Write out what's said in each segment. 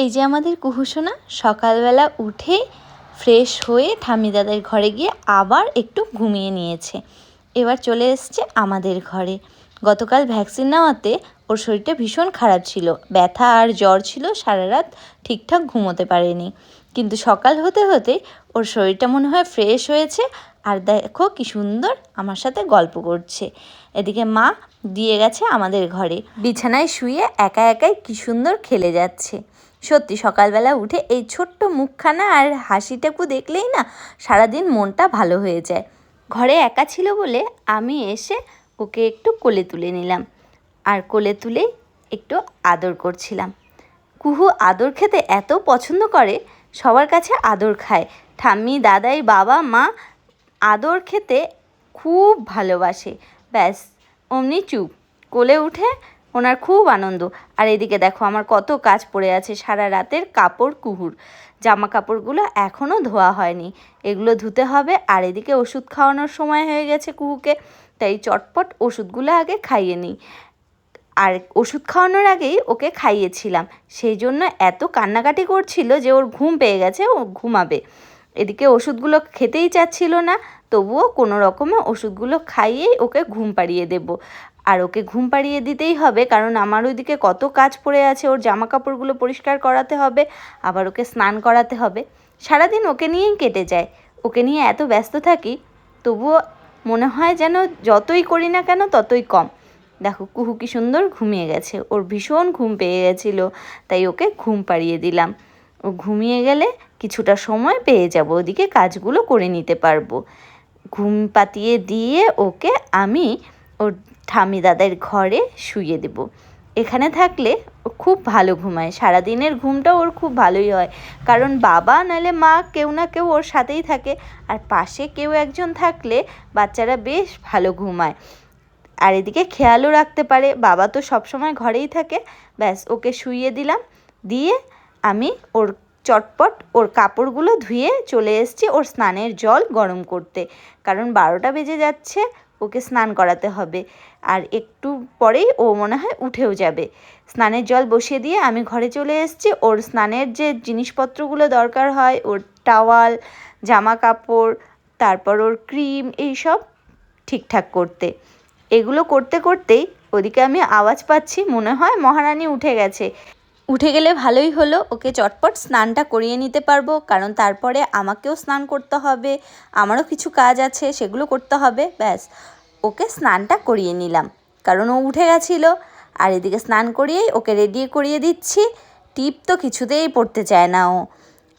এই যে আমাদের কুহুসোনা সকালবেলা উঠে ফ্রেশ হয়ে ঠাম্মি দাদার ঘরে গিয়ে আবার একটু ঘুমিয়ে নিয়েছে। এবার চলে এসছে আমাদের ঘরে। গতকাল ভ্যাকসিন নেওয়াতে ওর শরীরটা ভীষণ খারাপ ছিল। ব্যথা আর জ্বর ছিল সারা রাত ঠিকঠাক ঘুমোতে পারেনি। কিন্তু সকাল হতে হতে ওর শরীরটা মনে হয় ফ্রেশ হয়েছে আর দেখো কি সুন্দর আমার সাথে গল্প করছে। এদিকে মা দিয়ে গেছে আমাদের ঘরে। বিছানায় শুয়ে একা একাই কি সুন্দর খেলে যাচ্ছে। সত্যি সকালবেলা উঠে এই ছোট্ট মুখখানা আর হাসিটাকু দেখলেই না সারাদিন মনটা ভালো হয়ে যায়। ঘরে একা ছিল বলে আমি এসে ওকে একটু কোলে তুলে নিলাম আর কোলে তুলেই একটু আদর করছিলাম। কুহু আদর খেতে এত পছন্দ করে সবার কাছে আদর খায়। ঠাম্মি, দাদাই, বাবা, মা আদর খেতে খুব ভালোবাসে। ব্যাস, অমনি চুপ। কোলে উঠে ওনার খুব আনন্দ। আর এদিকে দেখো, আমার কত কাজ পড়ে আছে সারা রাতের কাপড় কুহুর। জামা কাপড়গুলো এখনও ধোয়া হয়নি। এগুলো ধুতে হবে। আর এদিকে ওষুধ খাওয়ানোর সময় হয়ে গেছে কুহুকে। তাই চটপট ওষুধগুলো আগে খাইয়ে নিই। আর ওষুধ খাওয়ানোর আগেই ওকে খাইয়েছিলাম। সেই জন্য এত কান্নাকাটি করছিল যে ওর ঘুম পেয়ে গেছে, ও ঘুমাবে। এদিকে ওষুধগুলো খেতেই চাচ্ছিল না, তবুও কোনো রকমে ওষুধগুলো খাইয়েই ওকে ঘুম পাড়িয়ে দেব। আর ওকে ঘুম পাড়িয়ে দিতেই হবে, কারণ আমার ওইদিকে কত কাজ পড়ে আছে, ওর জামা কাপড়গুলো পরিষ্কার করাতে হবে, আবার ওকে স্নান করাতে হবে। সারাদিন ওকে নিয়েই কেটে যায়। ওকে নিয়ে এত ব্যস্ত থাকি, তবুও মনে হয় যেন যতই করি না কেন ততই কম। দেখো, কুহু কি সুন্দর ঘুমিয়ে গেছে। ওর ভীষণ ঘুম পেয়ে গেছিল, তাই ওকে ঘুম পাড়িয়ে দিলাম। ও ঘুমিয়ে গেলে কিছুটা সময় পেয়ে যাব, ওদিকে কাজগুলো করে নিতে পারব। ঘুম পাতিয়ে দিয়ে ওকে আমি ওর ঠামি দাদার ঘরে শুয়ে দেব। এখানে থাকলে ও খুব ভালো ঘুমায়। সারাদিনের ঘুমটা ওর খুব ভালোই হয়। কারণ বাবা নাহলে মা কেউ না কেউ ওর সাথেই থাকে। আর পাশে কেউ একজন থাকলে বাচ্চারা বেশ ভালো ঘুমায়। আর এদিকে খেয়ালও রাখতে পারে, বাবা তো সবসময় ঘরেই থাকে। ব্যাস, ওকে শুইয়ে দিলাম। দিয়ে আমি ওর চটপট ওর কাপড়গুলো ধুয়ে চলে এসেছি ওর স্নানের জল গরম করতে। কারণ বারোটা বেজে যাচ্ছে, ওকে স্নান করাতে হবে। আর একটু পরেই ও মনে হয় উঠেও যাবে। স্নানের জল বসিয়ে দিয়ে আমি ঘরে চলে এসেছি। ওর স্নানের যে জিনিসপত্রগুলো দরকার হয়, ওর টাওয়াল জামা কাপড় তারপর ওর ক্রিম, এইসব ঠিকঠাক করতে। এগুলো করতে করতেই ওদিকে আমি আওয়াজ পাচ্ছি, মনে হয় মহারানী উঠে গেছে। উঠে গেলে ভালোই হলো, ওকে চটপট স্নানটা করিয়ে নিতে পারব, কারণ তারপরে আমাকেও স্নান করতে হবে, আমারও কিছু কাজ আছে, সেগুলো করতে হবে, ব্যাস। ওকে স্নানটা করিয়ে নিলাম, কারণ ও উঠে গেছিল। আর এদিকে স্নান করিয়েই ওকে রেডি করিয়ে দিচ্ছি, টিপ তো কিছুতেই পড়তে চায় না ও।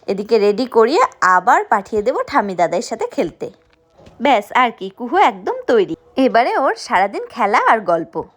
এদিকে রেডি করিয়ে আবার পাঠিয়ে দেবো ঠামি দাদার সাথে খেলতে। ব্যাস, আর কি, কুহু একদম তৈরি। এবারে ওর সারাদিন খেলা আর গল্প।